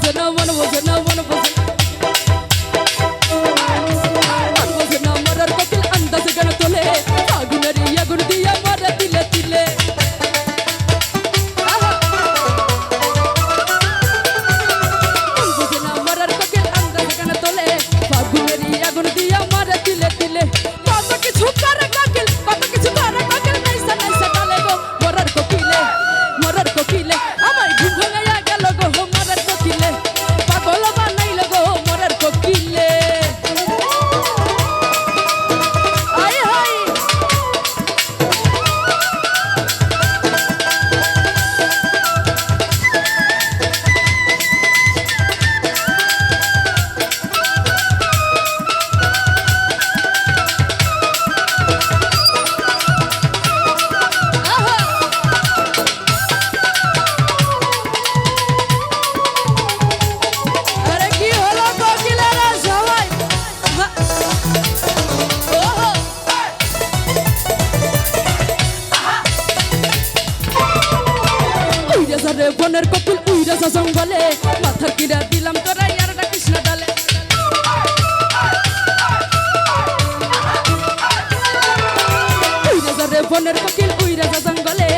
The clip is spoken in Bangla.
বোঝে না মন বোঝে না মন বোঝে রে, বনের কপিল উইরা যা জঙ্গলে মাথার কিরা দিলাম তোরা ইয়ার কৃষ্ণ ডালে। বনের কপিল উইরা যা জঙ্গলে